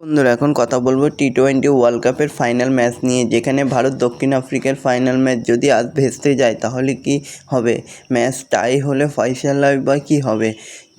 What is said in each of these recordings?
বন্ধুরা, এখন কথা বলব টি টোয়েন্টি ওয়ার্ল্ড কাপের ফাইনাল ম্যাচ নিয়ে, যেখানে ভারত দক্ষিণ আফ্রিকার ফাইনাল ম্যাচ যদি আজ ভেস্তে যায়, তাহলে কি হবে? ম্যাচ টাই হলে ফয়সালা বা কী হবে?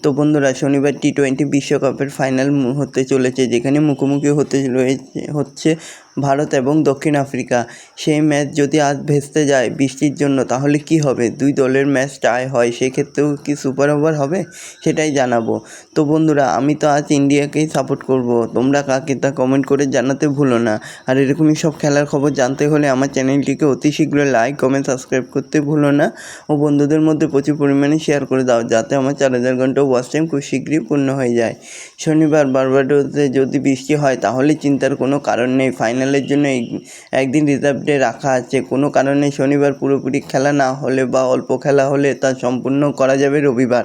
তো বন্ধুরা, শনিবার টি টোয়েন্টি বিশ্বকাপের ফাইনাল হতে চলেছে, যেখানে মুখোমুখি হতে রয়েছে, হচ্ছে ভারত এবং দক্ষিণ আফ্রিকা। সেই ম্যাচ যদি আজ ভেস্তে যায় বৃষ্টির জন্য, তাহলে কি হবে? দুই দলের ম্যাচ টাই হয়, সেক্ষেত্রেও কি সুপার ওভার হবে? সেটাই জানাব। তো বন্ধুরা, আমি তো আজ ইন্ডিয়াকেই সাপোর্ট করব। তোমরা কাকে তা কমেন্ট করে জানাতে ভুলো না। আর এরকমই সব খেলার খবর জানতে হলে আমার চ্যানেলটিকে অতি শীঘ্র লাইক কমেন্ট সাবস্ক্রাইব করতে ভুলো না। ও বন্ধুদের মধ্যে প্রচুর পরিমাণে শেয়ার করে দাও, যাতে আমার চার হাজার ঘণ্টা ওয়াচ টাইম খুব শীঘ্রই পূর্ণ হয়ে যায়। শনিবার বারবাডোসে যদি বৃষ্টি হয়, তাহলে চিন্তার কোনো কারণ নেই। ফাইনালের জন্য এক- একদিন রিজার্ভ ডে রাখা আছে। কোনো কারণে শনিবার পুরোপুরি খেলা না হলে বা অল্প খেলা হলে তা সম্পূর্ণ করা যাবে রবিবার।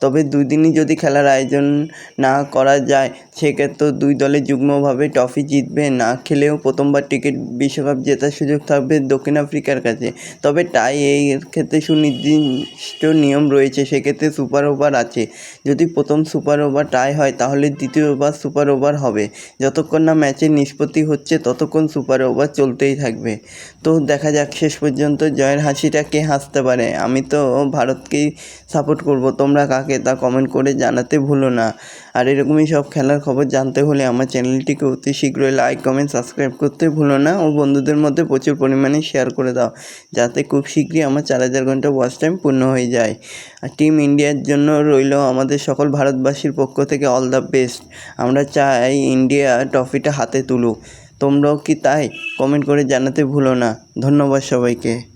তবে দুই দিনই যদি খেলার আয়োজন না করা যায়, সেক্ষেত্রে দুই দলে যুগ্মভাবে ট্রফি জিতবে। না খেলেও প্রথমবার টিকিট বিশ্বকাপ জেতার সুযোগ থাকবে দক্ষিণ আফ্রিকার কাছে। তবে টাই এই ক্ষেত্রে সুনির্দিষ্ট নিয়ম রয়েছে, সেক্ষেত্রে সুপার ওভার আছে। যদি প্রথম সুপার ওভার টাই হয়, তাহলে দ্বিতীয়বার সুপার ওভার হবে। যতক্ষণ না ম্যাচের নিষ্পত্তি হচ্ছে ততক্ষণ সুপার ওভার চলতেই থাকবে। তো দেখা যাক শেষ পর্যন্ত জয়ের হাসিটা কে হাসতে পারে। আমি তো ভারতকেই সাপোর্ট করব। তোমরা কাকে তা কমেন্ট করে জানাতে ভুলো না। আর এরকমই সব খেলার খবর জানতে হলে আমার চ্যানেলটিকে অতি শীঘ্রই লাইক কমেন্ট সাবস্ক্রাইব করতে ভুলো না। ও বন্ধুদের মধ্যে প্রচুর পরিমাণে শেয়ার করে দাও। যাতে খুব শীঘ্রই আমার চার হাজার ঘণ্টা ওয়াচ টাইম পূর্ণ হয়ে যায়। আর টিম ইন্ডিয়ার জন্য রইল আমাদের সকল ভারতবাসীর পক্ষ থেকে অল দ্য বেস্ট আমরা চাই ইন্ডিয়া ট্রফিটা হাতে তুলুক। তোমরাও কি তাই? কমেন্ট করে জানাতে ভুলো না। ধন্যবাদ সবাইকে।